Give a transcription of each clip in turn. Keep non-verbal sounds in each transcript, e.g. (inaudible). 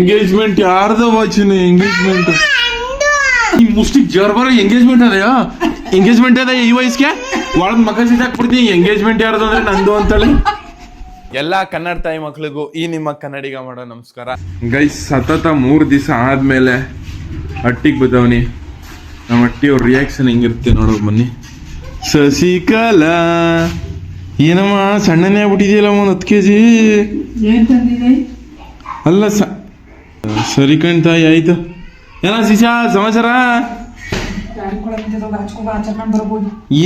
Engagement ಯಾರ್ದ ವಾಚಿನ engagement ಈ ಮುಷ್ಟಿಗ್ ಜರ್ ಬರೋ ಎಂಗೇಜ್ಮೆಂಟ್ ಅದಯಾ? ಎಂಗೇಜ್ಮೆಂಟ್ ಅದ ಈ ವಯಸ್ಸಿಗೆ? ಒಳಗ್ ಮಕ ಸಿಕ್ಕಾಕ್ಬಿಡ್ತೀನಿ ಎಂಗೇಜ್ಮೆಂಟ್ ಯಾರ್ದು ಅಂದ್ರೆ ನಂದು ಅಂತೇಳಿ. ಎಲ್ಲ ಕನ್ನಡ ತಾಯಿ ಮಕ್ಳಿಗೂ ಈ ನಿಮ್ಮ ಕನ್ನಡಿಗ ಮಾಡೋ ನಮಸ್ಕಾರ. ಗೈಸ್ ಸತತ ಮೂರು ದಿವಸ ಆದ್ಮೇಲೆ ಹಟ್ಟಿಗೆ ಬದವನಿ ನಮ್ಮ ಅಟ್ಟಿ ಅವ್ರ ರಿಯಾಕ್ಷನ್ ಹೆಂಗಿರುತ್ತೆ ನೋಡೋ ಬನ್ನಿ. ಸಸಿಕಲಾ ಏನಮ್ಮ ಸಣ್ಣನೇ ಆಗ್ಬಿಟ್ಟಿದೆಯಲ್ಲ ಒಂದು ಹತ್ತು ಕೆ ಜಿ ಅಲ್ಲ ಸ ಸರಿ ಕಣ್ತಾಯಿ ಆಯ್ತು. ಏನ ಶಿಶಾ ಸಮಾಚಾರ?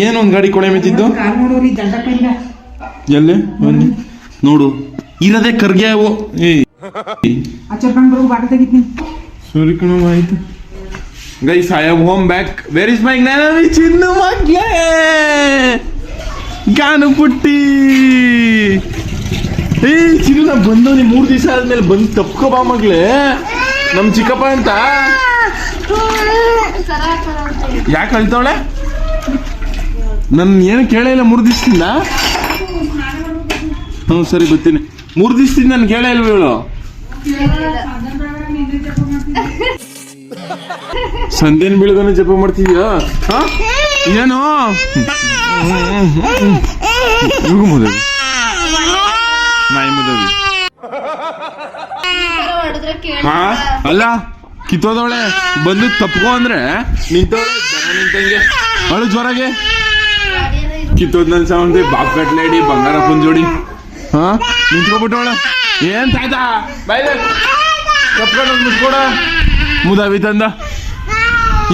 ಏನು ಒಂದು ಗಾಡಿ ಕೊಳೆ ಮೆತ್ತಿದ್ದು? ಎಲ್ಲಿ? ಬನ್ನಿ. ನೋಡು. ಇರದೆ ಕರ್ಗೆ ಅವು. ಸರಿ ಕಣ, ಆಯ್ತು. Guys I have home back where is my Jnana Chinnu ಮಗ್ಲೇ ಗಾನು ಪುಟ್ಟಿ ಏ ಚಿರು ನಾ ಬಂದವನಿ ಮೂರು ದಿವಸ ಆದ್ಮೇಲೆ ಬಂದು ತಪ್ಕೋ ಬಾ ಮಗ್ಳೇ. ನಮ್ಮ ಚಿಕ್ಕಪ್ಪ ಅಂತ. ಯಾಕೆ ಅಳ್ತಾವಳೆ? ನನ್ನ ಏನು ಕೇಳೇ ಇಲ್ಲ ಮೂರು ದಿವಸದಿಂದ. ಹ್ಞೂ ಸರಿ ಗೊತ್ತೀನಿ ಮೂರು ದಿವಸದಿಂದ ನಾನು ಕೇಳೇ ಇಲ್ವ ಇವಳು? ಸಂದೇನ್ ಬೆಳಗನ ಜಪ ಮಾಡ್ತಿದ್ಯಾ? ಹಾ? ಏನು? ಹಾ? ಅಲ್ಲ ಕಿತ್ತೋದವಳೆ. ಬಂದು ತಪ್ಕೋ ಅಂದ್ರೆ ನಿಂತವಳೆ ನಿಂತಂಗೆ. ಅಳು ಜ್ವರಗೆ ಕಿತ್ತೋದ್ ನನ್ ಸೌಂಡ್ ಬಾಪ್ ಕಟ್ಲೇಡಿ ಬಂಗಾರ ಪುಂಜೋಡಿ. ಹಾ? ನಿಂತ್ಕೊಬಿಟ್ಟವಳೆ. ಏನ್ ತಾಯ್ತಾ ಬಾಯ್ಲೆ ತಪ್ಕೊಂಡು ಮುಚ್ಕೊಡ ಮುದಾವಿ ತಂದ.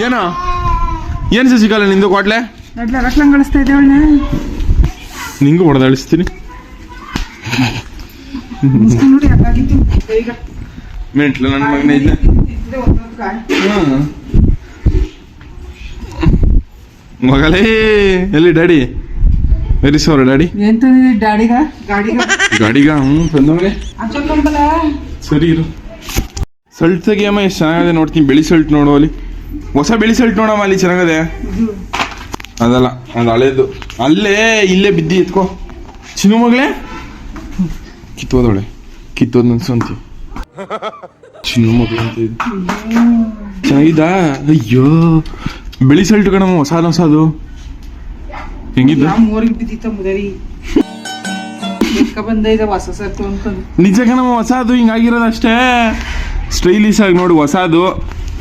ಏನ? ಏನ್ ಸಸಿಕಲ್ಲ ನಿಂದು ಕೊಟ್ಲೆ ನಡ್ಲ ರಕ್ಲಂಗ್ ಗಳಿಸ್ತಾ ಇದ್ದೆ ಅವಳನ್ನ? ನಿಂಗೂ ಹೊಡೆದಾಳಿಸ್ತೀನಿ ನೋಡಿ ಈಗ ಮೆಂಟ್ಲು ನನ್ನ ಮಗನ ಇಲ್ಲ ಮಗಳೇ, ಎಲ್ಲಿ ಡ್ಯಾಡಿ? Very sorry daddy? ಏನ್ ಡ್ಯಾಡಿಗ ಗಾಡಿಗ? ಗಾಡಿಗ ಹ್ಞೂ ಹಚ್ಕೊಂಡ್ಬಲ್ಲ ಸರಿ ಇರು. ಸಲ್ಟ್ ತೆಗಿಯಮ್ಮ ಎಷ್ಟು ಚೆನ್ನಾಗಿದೆ ನೋಡ್ತೀನಿ. ಬಿಳಿ ಸಲ್ಟ್ ನೋಡು ಅಲ್ಲಿ. ಹೊಸ ಬೆಳಿ ಸಲ್ಟ್ ನೋಡಮ್ಮ ಅಲ್ಲಿ, ಚೆನ್ನಾಗದೆ. ಅದಲ್ಲ, ಅದು ಹಳೇದು. ಅಲ್ಲೇ, ಇಲ್ಲೇ ಬಿದ್ದಿ ಎತ್ಕೋ. ಚಿನ್ನು ಮಗಳೇ? ಕಿತ್ತೋದವಳೆ ಕಿತ್ತೋದ್ ನನ್ ಸ್ವಂತಿ ಚಿನ್ನು ಮಗಳು ಅಂತ ಇದು ಚೆನ್ನಾಗಿದ್ದಾ ಅಯ್ಯೋ ಬಿಳಿ ಸಲ್ಟ್ ಕಣಮ್ಮ ಹೊಸಾದ ಹೊಸದು ಹೆಂಗಿದ್ದ ಮೂರಿಗೆ ಬಿದ್ದಿತ್ತ ಮುದರಿ ನಿಜ ಕಣಮ್ಮ ಹೊಸದು ಹಿಂಗಾಗಿರೋದು ಅಷ್ಟೇ ಸ್ಟೈಲಿಶ್ ಆಗಿ ನೋಡು ಹೊಸದು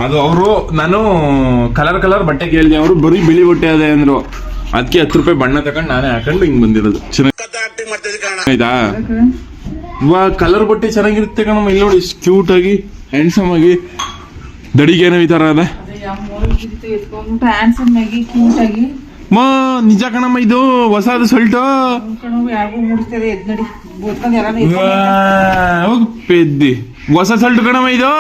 ಅದು ಅವರು ನಾನು ಕಲರ್ ಕಲರ್ ಬಟ್ಟೆ ಕೇಳಿದೆ ಅವರು ಬರೀ ಬಿಳಿ ಬಟ್ಟೆ ಅದೇ ಅಂದ್ರು. ಅದಕ್ಕೆ ಹತ್ತು ರೂಪಾಯಿ ಬಣ್ಣ ತಗೊಂಡು ನಾನೇ ಹಾಕೊಂಡು ಹಿಂಗ್ ಬಂದಿರೋದು. ಚೆನ್ನಾಗಿ ಆಯ್ತಾ? ವಾ ಕಲರ್ ಬಟ್ಟೆ ಚೆನ್ನಾಗಿರುತ್ತೆ ಕಣಮ್ಮ. ಇಲ್ಲಿ ನೋಡಿ ಕ್ಯೂಟ್ ಆಗಿ ಹ್ಯಾಂಡ್ಸಮ್ ಆಗಿ ದಡಿಗೆ ಏನೋ ಈ ತರ ಅದ ಮಾ ನಿಜ ಕಣಮ್ಮ ಇದು ಹೊಸದು ಸಲ್ಟೋ ಪೆದ್ದಿ. ಹೊಸ ಸಲ್ಟ್ ಕಣಮ್ಮ ಇದು?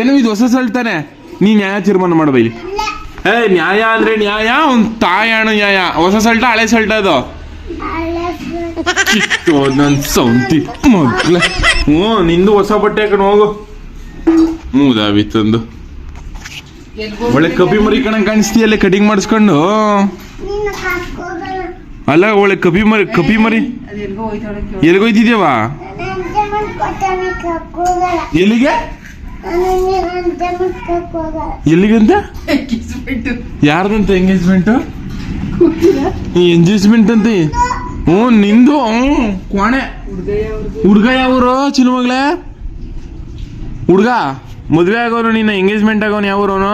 ಏನೋ ಇದು ಹೊಸ ಸೊಲ್ತಾನೆ ತಾನೆ. ನೀ ನ್ಯಾಯ ತೀರ್ಮಾನ ಮಾಡಬೈ ಏ ನ್ಯಾಯ ಅಂದ್ರೆ ನ್ಯಾಯ ಒಂದ್ ತಾಯಣ ನ್ಯಾಯ. ಹೊಸ ಸಲ್ಟ ಹಳೆ ಸಲ್ಟ ಅದು. ಕಿತ್ತೋ ನನ್ ಸೌಂತಿ ಮಗ್ಲ. ಹ್ಞೂ ನಿಂದು ಹೊಸ ಬಟ್ಟೆ ಹಾಕೊಂಡು ಹೋಗು. ಮೂದಾವಿ ತಂದು. ಒಳ್ಳೆ ಕಪಿ ಮರಿ ಕಣ ಕಾಣಿಸ್ತೀಯಲ್ಲ ಕಟಿಂಗ್ ಮಾಡಿಸ್ಕೊಂಡು? ಅಲ್ಲ ಒಳ್ಳೆ ಕಪಿ ಮರಿ ಕಪಿ ಮರಿ. ಅದು ಎಲ್ಗೋ ಹೋಯ್ತಾಳೆ ಎಲ್ಲಿಗೋಯ್ತಿದ್ಯವ ಎಲ್ಲಿಗೆ? ಎಲ್ಲಿಗಂತ? ಯಾರ್ದಂತ ಎಂಗೇಜ್ಮೆಂಟ್ ಎಂಗೇಜ್ಮೆಂಟ್ ಅಂತ. ಹ್ಞೂ ನಿಂದು? ಕೋಣೆ ಹುಡ್ಗ ಯಾವ್ರು ಚಿನ್ನಮಗ್ಳೆ ಹುಡ್ಗ ಮದ್ವೆ ಆಗೋನು ನಿನ್ನ ಎಂಗೇಜ್ಮೆಂಟ್ ಆಗೋನು ಯಾವ್ರವನು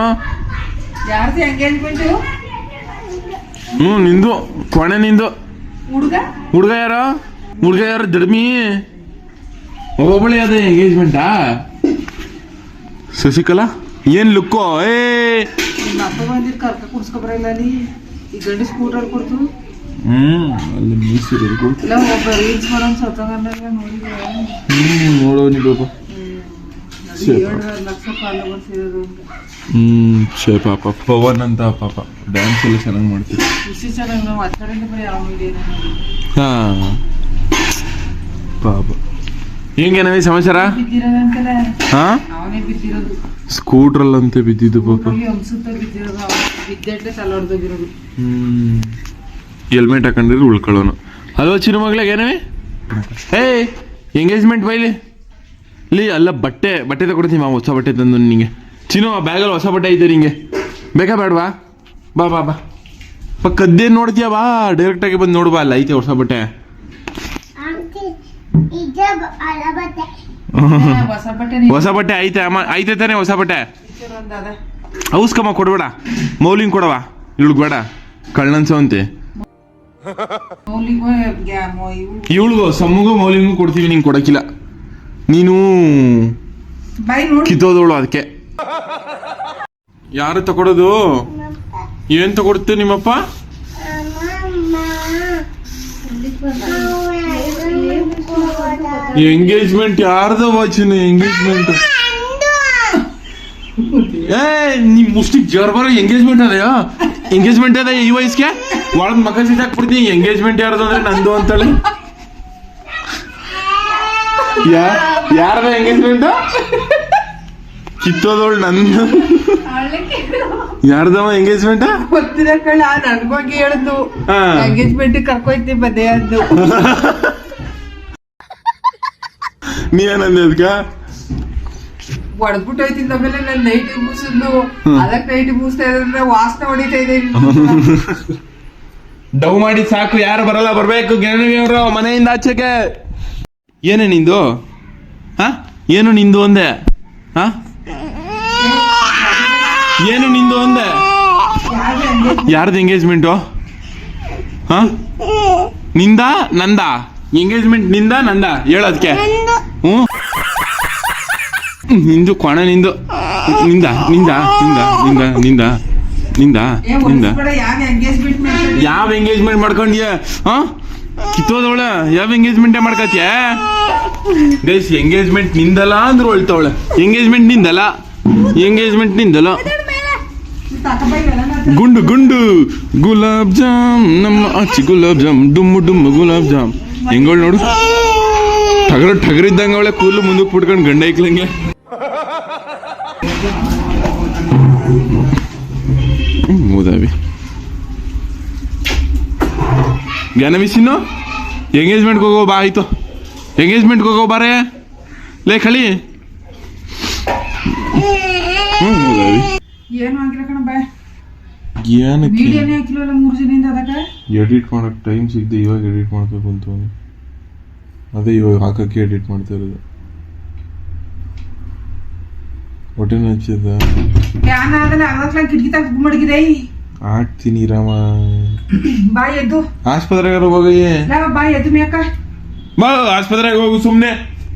ಹ್ಞೂ ನಿಂದು ಕೋಣೆ ನಿಂದು. ಹುಡುಗ ಯಾರೋ ಹುಡ್ಗ ಯಾರು ದಡ್ಮಿ ಒಬ್ಬಳಿ ಅದ ಎಂಗೇಜ್ಮೆಂಟಾ ಶಶಿಕಲಾ ಏನ್ ಲುಕ್ಕೋ? ಏ ಅಪ್ಪ ಬಂದಿದ್ದು ಕರ್ಕ ಕುಡ್ಸ್ಕೊಬರಲ್ಲ ನೀ. ಈ ಗಂಡು ಸ್ಕೂಟರ್ ಕೊಡ್ತು. ಹ್ಮ್. ಅಲ್ಲಿ ಪಾಪ ಹ್ಮ್ ಪಾಪ ಪವನ್ ಅಂತ ಪಾಪ ಡ್ಯಾನ್ಸ್ ಎಲ್ಲ ಚೆನ್ನಾಗಿ ಮಾಡ್ತೀವಿ ಹಾ ಪಾಪ ಹೆಂಗೇನವಿ ಸಮಾಚಾರ ಹಾ ಸ್ಕೂಟ್ರಲ್ಲಂತೆ ಬಿದ್ದಿದ್ದು ಪಾಪ ಹ್ಮ್ ಹೆಲ್ಮೆಟ್ ಹಾಕೊಂಡಿದ್ರೆ ಉಳ್ಕೊಳ್ಳೋನು. ಹಲೋ ಚಿರು ಮಗ್ಳಿಗೆ ಏನವಿ ಏಯ್ ಎಂಗೇಜ್ಮೆಂಟ್ ಬೈಲಿ? ಇಲ್ಲಿ ಅಲ್ಲ ಬಟ್ಟೆ ಬಟ್ಟೆ ತಗೊಡ್ತೀನಿ ಮಾ ಹೊಸ ಬಟ್ಟೆ ತಂದು ನಿಂಗೆ ಚಿನ್ನು ಆ ಬ್ಯಾಗಲ್ಲಿ ಹೊಸ ಬಟ್ಟೆ ಐತೆ ನಿಂಗೆ. ಬೇಕಾ ಬೇಡವಾ? ಬಾ ಬಾ ಬಾ. ಬಾ ಕದ್ದೇ ನೋಡ್ತೀಯ? ಬಾ ಡೈರೆಕ್ಟಾಗಿ ಬಂದು ನೋಡು ಬಾ ಅಲ್ಲ ಐತೆ ಹೊಸ ಬಟ್ಟೆ. ಹೊಸ ಬಟ್ಟೆ ಐತೆ ಅಮ್ಮ ಐತೆ ತಾನೇ ಹೊಸ ಬಟ್ಟೆ. ಔಸ್ಕಮ್ಮ ಕೊಡ್ಬೇಡ. ಮೌಲಿಂಗ್ ಕೊಡವಾ ಇಳ್ಗ್ ಬೇಡ. ಕಳ್ಳನ್ಸವಂತೆ ಮೌಲಿಗೂ ಗ್ಯಾಮೋ ಇವು ಇವಳಿಗೂ ಸಮ್ಮಗೂ ಮೌಲಿಗೂ ಕೊಡ್ತೀವಿ ನಿಂಗೆ ಕೊಡಕ್ಕಿಲ್ಲ. ನೀನು ಬಾಯ್ ನೋಡಿ. ಕಿತ್ತೋದವಳು ಅದಕ್ಕೆ. ಯಾರು ತಗೊಡೋದು? ಏನ್ ತಗೊಡ್ತು ನಿಮ್ಮಪ್ಪ? ಎಂಗೇಜ್ಮೆಂಟ್ ಯಾರ್ದು ವಾಚಿನ ಎಂಗೇಜ್ಮೆಂಟ್ ಏ ನಿಮ್ ಮುಷ್ಟಿಗೆ ಜರ್ಬರ ಎಂಗೇಜ್ಮೆಂಟ್ ಅದೆಯಾ? ಎಂಗೇಜ್ಮೆಂಟ್ ಅದ ಈ ವಯಸ್ಸಿಗೆ? ಒಳಗ್ ಮಗ ಸಿಕ್ಕಾಕ್ಬಿಡ್ತೀನಿ ಎಂಗೇಜ್ಮೆಂಟ್ ಯಾರ್ದು ಅಂದ್ರೆ ನಂದು ಅಂತೇಳಿ. ಯಾ ಯಾರದ ಎಂಗೇಜ್ಮೆಂಟ್ ಕಿತ್ತೋದವಳು ನಂದು. ಯಾರ್ದವ ಎಂಗೇಜ್ಮೆಂಟ್ ಗೊತ್ತಿರ ಕಳ್ಳ ನನ್ಗೋಗಿ ಹೇಳಿದ್ದು ಹಾ. ಎಂಗೇಜ್ಮೆಂಟ್ ಕರ್ಕೊಯ್ತಿ ಬಂದೆ ಅಂದು. ನೀ ಏನಂದ ಹೊಡೆದ್ಬಿಟ್ಟು ಹೋಯ್ತಿದ್ದ ಆಮೇಲೆ ನನ್ ನೈಟಿ ಮೂಸಿದ್ಲು ಅದಕ್ಕೆ ನೈಟಿ ಮೂಸ್ತಾ ಇದ್ರೆ ವಾಸನೆ ಹೊಡಿತಾ ಇದೆ ಡವ್ ಮಾಡಿ ಸಾಕು ಯಾರು ಬರಲ್ಲ ಬರ್ಬೇಕು. ಗೆಣವಿಯವರು ಮನೆಯಿಂದ ಆಚೆಗೆ. ಏನೇ ನಿಂದು? ಹಾ? ಏನು ನಿಂದು ಒಂದೆ? ಹಾ? ಏನು ನಿಂದು ಒಂದೇ? ಯಾರ್ದು ಎಂಗೇಜ್ಮೆಂಟು ಹಾ? ನಿಂದ ನಂದ? ಎಂಗೇಜ್ಮೆಂಟ್ನಿಂದ ನಂದ? ಹೇಳೋದಕ್ಕೆ ಹ್ಞೂ ನಿಂದು ಕೊಣ ನಿಂದು ನಿಂದ ನಿಂದ ನಿಂದ ನಿಂದ ನಿಂದ ನಿಂದ ನಿಂದ. ಯಾವ ಎಂಗೇಜ್ಮೆಂಟ್ ಮಾಡ್ಕೊಂಡು ಯಾವ ಎಂಗೇಜ್ಮೆಂಟ್ ಮಾಡ್ಕೊಂಡ್ಯ? ಹಾ? ಕಿತ್ತೋದವಳ ಯಾವ ಎಂಗೇಜ್ಮೆಂಟ್ ಮಾಡ್ಕತ್ಯ ಗೈಸ್ ಎಂಗೇಜ್ಮೆಂಟ್ ನಿಂದಲ್ಲ ಅಂದ್ರೆ ಹೊಳ್ತವಳ ಎಂಗೇಜ್ಮೆಂಟ್ ನಿಂದಲ್ಲ ಎಂಗೇಜ್ಮೆಂಟ್ ನಿಂದಲ್ಲ ಗುಂಡು ಗುಂಡು. ಗುಲಾಬ್ ಜಾಮ್ ನಮ್ಮ ಅಚ್ಚಿ ಗುಲಾಬ್ ಜಾಮ್ ಡುಮ್ಮು ಡುಮ್ಮು ಗುಲಾಬ್ ಜಾಮ್. ಹೆಂಗೋಳ್ ನೋಡು? ಟಗರ ಇದ್ದಂಗೆ ಅವಳೆ ಕೂದಲು ಮುಂದಕ್ಕೆ ಬಿಟ್ಕೊಂಡು ಗಂಡ ಐಕ್ಲಂಗೆ ಮೂದಾವಿ ಜ್ಞಾನ ಮಿಸ್ಸಿನ್ನು ಎಂಗೇಜ್ಮೆಂಟ್ಗೆ ಹೋಗೋ ಬಾ ಆಯ್ತು ಎಂಗೇಜ್ಮೆಂಟ್ಗೆ ಹೋಗೋ ಬಾರೆ ಲೇ ಕಳಿ ಹ್ಞೂ ಮೂದಾವಿ ಏನು ಆಗಿಲ್ಲ ಕಣ ಬಾ ಏನಕ್ಕೆ ವಿಡಿಯೋನೇ ಹಾಕಿಲ್ವಲ್ಲ ಮೂರು ಜನದಿಂದ ಅದಕ್ಕೆ ಎಡಿಟ್ ಮಾಡಕ್ ಟೈಮ್ ಸಿಗದೆ ಇವಾಗ ಎಡಿಟ್ ಮಾಡ್ಬೇಕು ಅಂತ ಅವ್ನು. ಅದೇ ಇವಾಗ ಹಾಕಕ್ಕೆ ಎಡಿಟ್ ಮಾಡ್ತಾ ಇರೋದು ಹೊಟ್ಟೆನ ಹಚ್ಚಿದ ಯಾನ ಅದನ್ನ ಆಗಲಕ್ಕ ಕಿಟಕಿ ತಗ ಮಡಗಿದೆ ಆಗ್ತೀನಿ ರಾಮ. ಬಾ ಎದ್ದು. ಆಸ್ಪತ್ರೆಗೆ ಹೋಗಿ? ಬಾ ಎದ್ದು ಮೇಕ. ಬಾ ಆಸ್ಪತ್ರೆಗೆ ಹೋಗು ಸುಮ್ನೆ.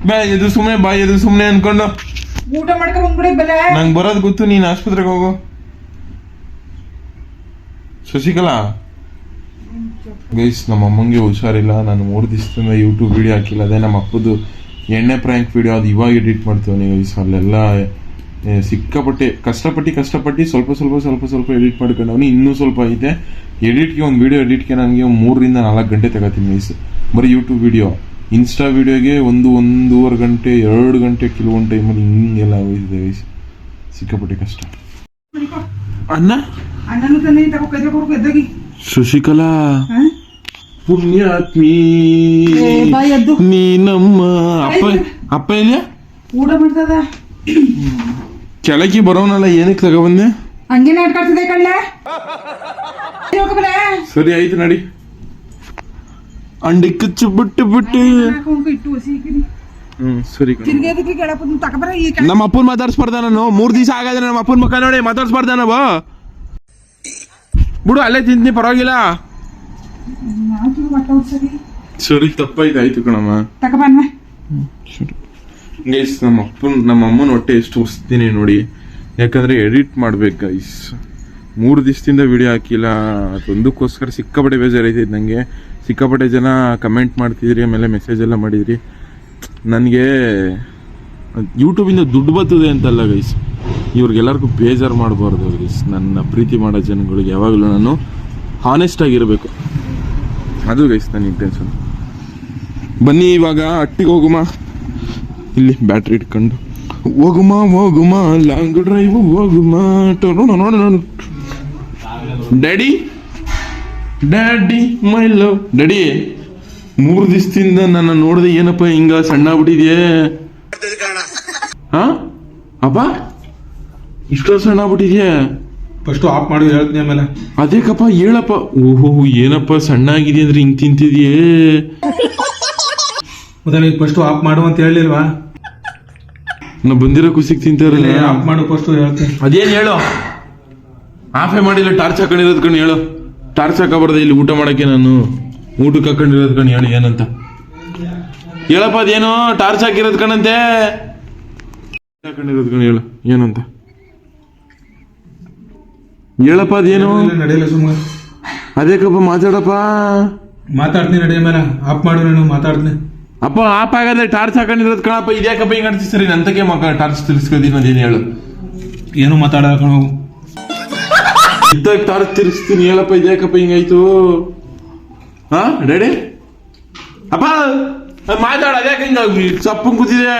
ಬಾ ಎದ್ದು ಸುಮ್ನೆ ಬಾ ಎದ್ದು ಸುಮ್ನೆ ಅನ್ಕೊಂಡು. ಊಟ ಮಾಡ್ಕೊಂಡ್ ಬಂದ್ಬಿಡಿ ಬೆಲೆ. ನಂಗೆ ಬರೋದು ಗೊತ್ತು ನೀನು ಆಸ್ಪತ್ರೆಗೆ ಹೋಗು. ಶಶಿಕಲಾ? ಗೈಸ್ ನಮ್ಮ ಅಮ್ಮಂಗೆ ಹುಷಾರಿಲ್ಲ. ನಾನು ಮೂರು ದಿವಸದಿಂದ ಯೂಟ್ಯೂಬ್ ವಿಡಿಯೋ ಹಾಕಿಲ್ಲ. ಅದೇ ನಮ್ಮ ಅಪ್ಪದು ಎಣ್ಣೆ ಪ್ರ್ಯಾಂಕ್ ವಿಡಿಯೋ ಅದು ಇವಾಗ ಎಡಿಟ್ ಮಾಡ್ತೀವಿ ಗೈಸ್. ಅಲ್ಲೆಲ್ಲ ಸಿಕ್ಕಾಪಟ್ಟೆ ಕಷ್ಟಪಟ್ಟು ಕಷ್ಟಪಟ್ಟು ಸ್ವಲ್ಪ ಸ್ವಲ್ಪ ಸ್ವಲ್ಪ ಸ್ವಲ್ಪ ಎಡಿಟ್ ಮಾಡ್ಕೊಂಡವನು ಇನ್ನೂ ಸ್ವಲ್ಪ ಐತೆ. ಎಡಿಟ್ಗೆ ಒಂದು ವೀಡಿಯೋ ಎಡಿಟ್ಗೆ ನನಗೆ ಮೂರರಿಂದ ನಾಲ್ಕು ಗಂಟೆ ತಗೋತೀನಿ ಮೀನ್ಸ್ ಬರೀ ಯೂಟ್ಯೂಬ್ ವೀಡಿಯೋ ಇನ್ಸ್ಟಾ ವೀಡಿಯೋಗೆ ಒಂದು ಒಂದೂವರೆ ಗಂಟೆ ಎರಡು ಗಂಟೆ ಕೆಲವೊಂದು ಟೈಮಲ್ಲಿ ಹಿಂಗೆಲ್ಲ ಇದೆ ವಯಸ್ಸು ಸಿಕ್ಕಾಪಟ್ಟೆ ಕಷ್ಟ. ಅಣ್ಣ? ಶಶಿಕಲಾ ಹಾ? ಪುಣ್ಯಾತ್ಮಿ. ನೀ ನಮ್ಮ ಅಪ್ಪ ಅಪ್ಪ ಇಲ್ಲ ಊಟ ಮಾಡ್ತದ? ಕೆಳಗೆ ಬರೋನಲ್ಲ ಏನಕ್ಕೆ ತಗೊಬಂದೆ? ಹಂಗೆ ನಾಟ್ಕಾಡ್ತದೆ ಕಳ್ಳೆ ಸರಿ ಆಯ್ತು ನಡಿ. ಅಂಡಿ ಕಚ್ಚು ಬಿಟ್ಟು ಬಿಟ್ಟು. ಹ್ಮ್ ಸರಿ ನಮ್ಮ ಅಪ್ಪನ್ ಮಾತಾಡ್ಸ್ಬಾರ್ದ ನಾನು. ಮೂರ್ ದಿವಸ ಆಗದೆ ನಮ್ಮ ಅಪ್ಪನ ಮುಖ ನೋಡಿ ಮಾತಾಡ್ಸ್ಬಾರ್ದ ನಾವು. ಬಿಡು ಅಲ್ಲೇ ತಿಂತೀನಿ ಪರವಾಗಿಲ್ಲ. ಸರಿ. ಸರಿ ತಪ್ಪಾಯ್ತು ಆಯ್ತು ಕಣಮ್ಮ. ತಕಬನ್ವ ಗೈಸ್ ನಮ್ಮ ಅಪ್ಪನ, ನಮ್ಮ ಅಮ್ಮನ ಹೊಟ್ಟೆ ಎಷ್ಟು ಹೊಸ್ತೀನಿ ನೋಡಿ. ಯಾಕಂದ್ರೆ ಎಡಿಟ್ ಮಾಡ್ಬೇಕು ಗೈಸ್ ಮೂರು ದಿವಸದಿಂದ ವಿಡಿಯೋ ಹಾಕಿಲ್ಲ. ಅದೊಂದಕ್ಕೋಸ್ಕರ ಸಿಕ್ಕಾಪಟ್ಟೆ ಬೇಜಾರೈತೆ ನನಗೆ ಸಿಕ್ಕಾಪಟ್ಟೆ ಜನ ಕಮೆಂಟ್ ಮಾಡ್ತಿದ್ರಿ, ಆಮೇಲೆ ಮೆಸೇಜ್ ಎಲ್ಲ ಮಾಡಿದ್ರಿ. ನನಗೆ ಯೂಟ್ಯೂಬಿಂದ ದುಡ್ಡು ಬರ್ತದೆ ಅಂತಲ್ಲ ಗೈಸ್ ಇವ್ರಿಗೆಲ್ಲರಿಗೂ ಬೇಜಾರು ಮಾಡಬಾರ್ದು ಗೈಸ್ ನನ್ನ ಪ್ರೀತಿ ಮಾಡೋ ಜನಗಳಿಗೆ ಯಾವಾಗಲೂ ನಾನು ಹಾನೆಸ್ಟ್ ಆಗಿರಬೇಕು. ಅದು ಗೈಸ್ ನನ್ನ ಇಂಟೆನ್ಷನ್ ಬನ್ನಿ ಇವಾಗ ಅಟ್ಟಿಗೆ ಹೋಗುಮ. ಇಲ್ಲಿ ಬ್ಯಾಟ್ರಿ ಇಟ್ಕೊಂಡು ಹೋಗುಮ ಹೋಗುಮ ಲಾಂಗ್ ಡ್ರೈವ್ ಹೋಗುಮ ನೋಡು ನೋಡು ನೋಡು daddy daddy my love daddy ಮೂರು ದಿವಸದಿಂದ ನನ್ನ ನೋಡಿದೆ ಏನಪ್ಪ ಹಿಂಗ ಸಣ್ಣ ಆಗ್ಬಿಟ್ಟಿದ್ಯೆ? ಹಾ? ಅಪ್ಪ ಇಷ್ಟೊಂದು ಸಣ್ಣ ಬಿಟ್ಟಿದ್ಯಾ ಫಸ್ಟ್ ಆಫ್ ಮಾಡಿ ಹೇಳ್ತೀನಿ ಆಮೇಲೆ. ಅದೇಕಪ್ಪ ಹೇಳಪ್ಪ. ಓಹೋ ಏನಪ್ಪ ಸಣ್ಣ ಆಗಿದೆ ಅಂದ್ರೆ ಹಿಂಗ್ ತಿಂತಿದ್ಯೇ? ಮತ್ತೆ ಫಸ್ಟ್ ಆಫ್ ಮಾಡು ಅಂತ ಹೇಳಿಲ್ವಾ? ನಾ ಬಂದಿರೋ ಖುಷಿಗೆ ತಿಂತಾರಲ್ಲ. ಆಫ್ ಮಾಡು ಫಸ್ಟ್ ಹೇಳ್ತೀನಿ. ಅದೇನ್ ಹೇಳು? ಆಫೇ ಮಾಡಿಲ್ಲ ಟಾರ್ಚ್ ಹಾಕೊಂಡಿರೋದ್ ಕಣ್ ಹೇಳು. ಟಾರ್ಚ್ ಹಾಕಬಾರ್ದ ಇಲ್ಲಿ ಊಟ ಮಾಡಕ್ಕೆ ನಾನು. ಊಟಕ್ಕೆ ಹಾಕೊಂಡಿರೋದ್ ಕಣ್ ಹೇಳು ಏನಂತ. ಹೇಳಪ್ಪ ಅದೇನು? ಟಾರ್ಚ್ ಹಾಕಿರೋದ್ ಕಣಂತೆ. ಹಾಕೊಂಡಿರೋದ್ ಕಣ್ ಹೇಳು ಏನಂತ. ಹೇಳಪ್ಪ ಅದೇನು? ನಡೆಯಲ್ಲ ಸುಮ್ಮನೆ ಅದೇಕಪ್ಪ ಮಾತಾಡಪ್ಪ. ಮಾತಾಡ್ತೀನಿ ನಡೆಯ ಮೇಲೆ. ಆಫ್ ಮಾಡು ನಾನು ಮಾತಾಡ್ತೀನಿ. ಅಪ್ಪ, ಆಪ್ ಆಗದೆ ಟಾರ್ಚ್ ಹಾಕೊಂಡಿರೋದು ಕಣಪ್ಪ, ಇದ್ಯಾಕಪ್ಪ ಹಿಂಗ್ ಅಡ್ತಿ ಸರಿ? ನಂತಕ್ಕೆ ಮಕ್ಕ ಟಾರ್ಚ್ ತಿರ್ಸ್ಕೋದೀನಿ ಅದೇನು ಹೇಳು. ಏನು ಮಾತಾಡ ಕಣವು ಇದ್ದಾಗ ಟಾರ್ಚ್ ತಿರ್ಸ್ತೀನಿ ಹೇಳಪ್ಪ, ಇದ್ಯಾಕಪ್ಪ ಹಿಂಗಾಯ್ತು ಹಾ ರೆಡಿ ಅಪ್ಪ, ಮಾತಾಡ, ಅದ್ಯಾಕೆ ಹಿಂಗ ಸಪ್ಪು ಕೂತಿದೆ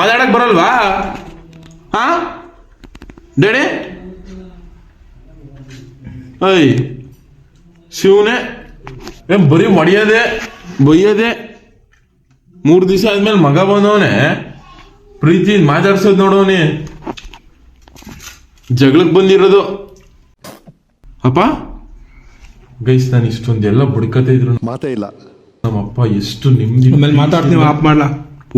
ಮಾತಾಡಕ್ ಬರಲ್ವಾ? ಹಾ? ಡೇಡಿ ಐ ಶಿವನೇ. ಏನ್ ಬರೀ ಮಡಿಯೋದೆ, ಬೈಯೋದೆ. ಮೂರ್ ದಿವಸ ಆದ್ಮೇಲೆ ಮಗ ಬಂದವನೆ ಪ್ರೀತಿ ಮಾತಾಡ್ಸೋದ್ ನೋಡವನೇ. ಜಗಳಕ್ ಬಂದಿರೋದು. ಅಪ್ಪ ಗೈಸ್ ನಾನು ಇಷ್ಟೊಂದೆಲ್ಲ ಬುಡ್ಕತೆ ಇದ್ರು. ಮಾತೇ ಇಲ್ಲ. ನಮ್ಮಪ್ಪ ಎಷ್ಟು ನಿಮ್ದು ಆಮೇಲೆ ಮಾತಾಡ್ತೀನಿ ಆಫ್ ಮಾಡ್ಲಾ?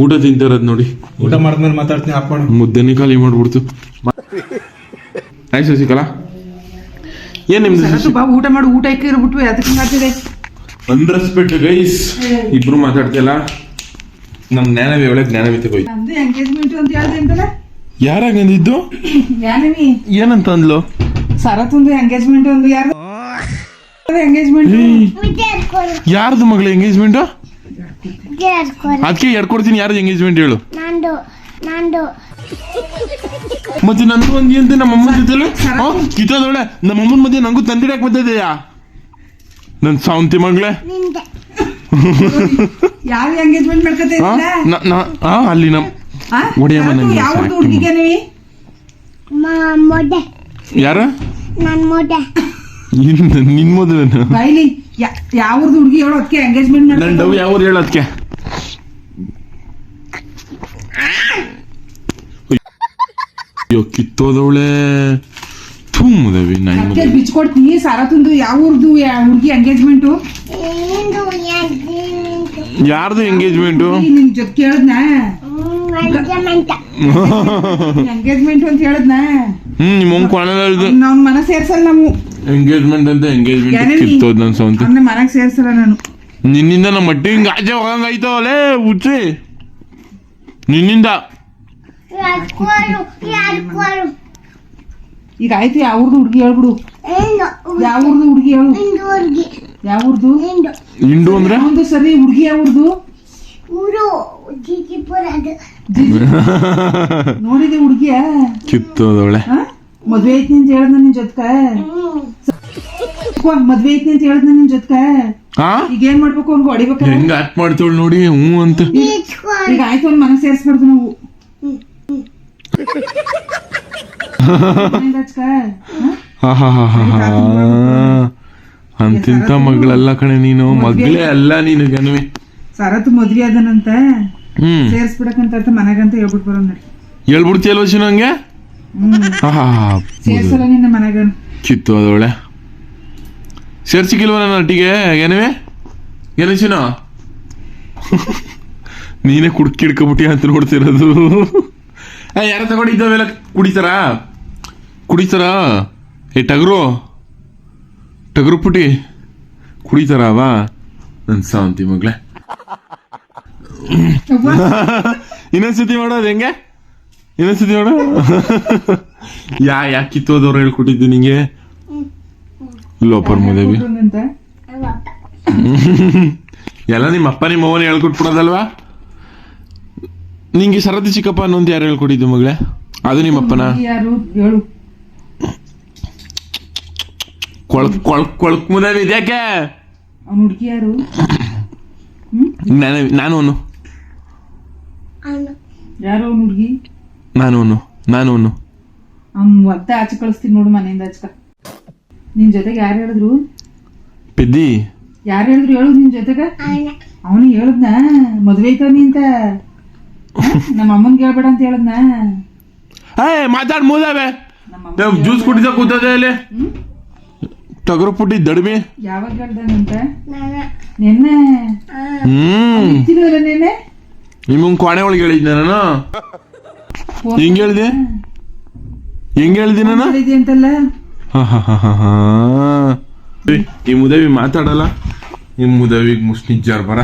ಊಟ ತಿಂತಾರದ್ ನೋಡಿ. ಊಟ ಮಾಡಿದ್ಮೇಲೆ ಮಾತಾಡ್ತೀನಿ ಆಫ್ ಮಾಡು. ಮುದ್ದೆನೇ ಖಾಲಿ ಮಾಡ್ಬಿಡ್ತು. ಆಯ್ತು ಶಶಿಕಲಾ. ಏನ್ ನಿಮ್ದು ಬಾಬು ಊಟ ಮಾಡು ಊಟ ಇಕ್ಕಿರ್ಬಿಟ್ವಿ ಅದಕ್ಕೆ ಮಾಡ್ತಿದೆ ಅನ್ರೆಸ್ಪೆಕ್ಟ್ ಗೈಸ್ ಇಬ್ರು ಮಾತಾಡ್ತಿಯಲ್ಲ? ನಮ್ ಜ್ಞಾನವಿ ಒಳ್ಳೆ ಜ್ಞಾನವಿ ಹೋಯ್ತು ನಂದು ಎಂಗೇಜ್ಮೆಂಟ್ ಅಂತ ಹೇಳ್ದೆ ಅಂತಲ್ಲ ಯಾರಾಗ ಅಂದಿದ್ದು ಜ್ಞಾನವಿ. ಏನಂತ ಅಂದ್ಲು? ಸರತ್ತೊಂದು ಎಂಗೇಜ್ಮೆಂಟ್ ಒಂದು ಯಾರು? ಎಂಗೇಜ್ಮೆಂಟ್ ಯಾರ್ದು ಮಗಳ ಎಂಗೇಜ್ಮೆಂಟ್ ಅದಕ್ಕೆ ಎಡ್ಕೊಡ್ತೀನಿ ಯಾರ್ದು ಎಂಗೇಜ್ಮೆಂಟ್ ಹೇಳು. ನಂದು ನಂದು. ಮತ್ತೆ ನಂದು ಒಂದ್ ಅಂತ ನಮ್ಮ ಅಮ್ಮನ ಜೊತೆಲೆ? ಕಿತ್ತೋದೊಳೆ ನಮ್ಮ ಅಮ್ಮನ ಮಧ್ಯೆ ನಂಗೂ ತಂದಿಡಕ್ ಬಂದಿದೆಯಾ? ನನ್ ಸಾವಂತಿ ಮಗಳೇ. (laughs) ಯಾವ ಎಂಗೇಜ್ಮೆಂಟ್ ಮಾಡ್ಕೊತಾ ಅಲ್ಲಿ ನಮ್ ಆ? ಒಡೆಯ ಯಾವ್ದು- ಮನೆಗೆ ಯಾವ್ದು ಸಾಕು. ಹುಡುಗಿಗೆ ನೀವಿ? ಮ- ಮೊಡೆ ಯಾರ? ನನ್ ಮೊಡೆ ಬೈಲಿ ಯಾವ್ದು ಹುಡುಗಿ ಹೇಳೋ ಅದಕ್ಕೆ ಎಂಗೇಜ್ಮೆಂಟ್ ನನ್ ಡವ್ ಮಾಡ್ಕೊಂಡು ಯಾವ ಹೇಳೋದಕ್ಕೆ ಅಯ್ಯೋ ಕಿತ್ತೋದವಳೆ. ತುಂಬದವಿ ಮದುವೆ ಬಿಚ್ಕೊಡ್ತೀನಿ ಸಾರತಂದು ಯಾವ ಹುಡುಗಿ ಹುಡುಗಿ ಎಂಗೇಜ್ಮೆಂಟು ಯಾರ್ದು ಎಂಗೇಜ್ಮೆಂಟು ನಿನ್ ಜೊತೆ ಕೇಳದ್ನ? ಎಂಗೇಜ್ಮೆಂಟ್ ಅಂತ ಹೇಳದ್ನ? ಹ್ಮ್ ನಿಮ್ಮ ಕೊನೆಲ್ಲ ಹೇಳ್ದು. ನಾವ್ ಮನ ಸೇರ್ಸಲ್ಲ ನಾವು. ಎಂಗೇಜ್ಮೆಂಟ್ ಅಂತ ಎಂಗೇಜ್ಮೆಂಟ್? ಕಿತ್ತೋದ್ ನನ್ ಸೌಂತಿ ಅವ್ನ ಮನಗ್ ಸೇರ್ಸಲ್ಲ ನಾನು. ನಿನ್ನಿಂದ ನಮ್ಮ ಮಟ್ಟಿ ಹಿಂಗ ಆಚೆ ಹೋಗಂಗಾಯ್ತು ಅಲೇ ಉಚ್ಚಿ ನಿನ್ನಿಂದ. ಯಾರ್ಕೋರು ಯಾರ್ಕೋರು ಈಗ ಆಯ್ತು ಯಾವ್ದು ಹುಡುಗಿ ಹೇಳ್ಬಿಡು. ಯಾವ ಯಾವ್ದು ಹುಡುಗಿ ಹೇಳು. ಯಾವ ಯಾವ್ದು ಇಂಡು ಅಂದ್ರೆ? ಒಂದು ಸರಿ ಹುಡುಗಿ ಯಾವ್ದು ಊರು. ಜಿಜಿಪುರ ಅದು. ನೋಡಿದೆ ಹುಡುಗಿಯ? ಕಿತ್ತೋದವಳೆ. ಮದ್ವೆ ಐತಿ ಅಂತ ಹೇಳದ್ನ ನಿನ್ ಜೊತ್ಕ? ಮದ್ವೆ ಐತಿ ಅಂತ ಹೇಳದ್ನ ನಿನ್ ಜೊತ್ಕ? ಈಗ ಏನ್ ಮಾಡ್ಬೇಕು ಅವ್ನ್ಗೆ ಹೊಡಿಬೇಕು? ಹೆಂಗ ಆಕ್ಟ್ ಮಾಡ್ತೇವಳು ನೋಡಿ ಹ್ಞೂ ಅಂತ. ಈಗ ಆಯ್ತು ಅವ್ನ ಮನಸ್ಸು ಸೇರ್ಸ್ಬಾರ್ದು ನಾವು ಏನ್ ರಚ್ಕ? ಹ? ಹಾ ಹಾ ಹಾ ಹಾ ಅಂತಿಂತ ಮಗಳಲ್ಲ ಕಣೆ ನೀನು. ಮಗಳೇ ಅಲ್ಲ ನೀನು ಗನ್ವಿ ಸರತ್ ಮದ್ವೆ ಅದನಂತ ಸೇರ್ಸ್ಬಿಡಕಂತ ಅಂತ ಮನೆಗಂತ ಹೇಳ್ಬಿಟ್ ಬರೋ ನೋಡಿ. ಹೇಳ್ಬಿಡ್ತಿಯಲ್ವ ಹಾ ಹಾ ಸೇರ್ಸಲ್ಲ ನಿನ್ನ ಮನೆಗನ್. ಕಿತ್ತು ಅದೊಳೆ ಸೇರ್ಸಿಕ್ಕಿಲ್ವ ನನ್ನ ಒಟ್ಟಿಗೆ ಏನವೆ ಏನ ಶಿನು? ನೀನೇ ಕುಡ್ಕಿ ಹಿಡ್ಕೊಬಿಟ್ಟಿ ಅಂತ ನೋಡ್ತಿರೋದು. ಯಾರ ತಗೊಂಡಿದ್ದಾವೆಲ್ಲ ಕುಡಿತಾರ? ಕುಡಿತಾರ? ಏ ಟಗರು. ಟಗರು ಪುಟಿ ಕುಡಿತಾರಾವಾ ನನ್ನ ಸಾವಂತಿ ಮಗಳೇ. (laughs) ಇನ್ನೊಂದ್ಸತಿ ಮಾಡೋದು ಹೆಂಗೆ? ಇನ್ನೊಂದ್ಸತಿ ಮಾಡೋ. (laughs) ಯಾ ಯಾ ಕಿತ್ತೋದವ್ರು ಹೇಳ್ಕೊಟ್ಟಿದ್ದು ನಿಂಗೆ? ಲೋಪರ್ ಮೋದೇವಿ (laughs) ಎಲ್ಲ ನಿಮ್ಮ ಅಪ್ಪ ನಿಮ್ಮ ಅವನ ಹೇಳ್ಕೊಟ್ಬಿಡೋದಲ್ವಾ? ನಿಂಗೆ ಸರದಿ ಚಿಕ್ಕಪ್ಪ ಅನ್ನೊಂದು ಯಾರು ಹೇಳ್ಕೊಟ್ಟಿದ್ದು ಮಗಳೇ? ಅದು ನಿಮ್ಮಪ್ಪನ ಯಾರು? ಹೇಳು ಕೊಳಕ್ ಕೊಳಕ್ ಕೊಳಕ್ ಮುದವಿ ಇದ್ಯಾಕೆ ಅವ್ನು ಹುಡುಗಿ ಯಾರು? ನಾನು ನಾನು ಅವನು. ಯಾರು ಅವ್ನ ಹುಡುಗಿ? ನಾನು ಅವನು ನಾನು ಅವನು. ಅವ್ನು ಒತ್ತೆ ಆಚೆ ಕಳಿಸ್ತೀನಿ ನೋಡು ಮನೆಯಿಂದ ಆಚಕ ನಿನ್ ಜೊತೆಗೆ ಯಾರು ಹೇಳಿದ್ರು? ಪಿದ್ದಿ. ಯಾರು ಹೇಳಿದ್ರು ಹೇಳು ನಿನ್ ಜೊತೆಗ. ಅವನ ಹೇಳದ್ನ ಮದ್ವೆ ಐತವನಿ ಅಂತ. ನಮ್ಮ ಅಮ್ಮನ್ಗೆ ಹೇಳ್ಬೇಡ ಅಂತ ಹೇಳದ್ನ. ಏ ಮಾತಾಡ್ ಮೂದವೆ. ಜ್ಯೂಸ್ ಕುಡಿದ ಕೂತದೆ ಇಲ್ಲಿ. ಟಗರು ಪುಟ್ಟಿ ದಡಿಮೆ. ಯಾವಾಗ ಹೇಳ್ದಾನಂತ? ನಿನ್ನೆ. ಹ್ಮ್. ನಿನ್ನೆ? ನಿಮ್ಮ ಕೋಣೆ ಒಳಗೆ ಹೇಳಿದ್ದೆ ನಾನು? ಹೆಂಗ್ ಹೇಳ್ದೆ? ಹೆಂಗ್ ಹೇಳ್ದಿ ನಾನು? ಹೇಳಿದೆ ಅಂತಲ್ಲ? ಹ, ಹ, ಹ, ಹ, ಹ. ಏ, ಈ ಮುದವಿ ಮಾತಾಡಲ್ಲ? ಈ ಮುದವಿಗ್ ಮುಸ್ನಿ ಜರ್ಬರ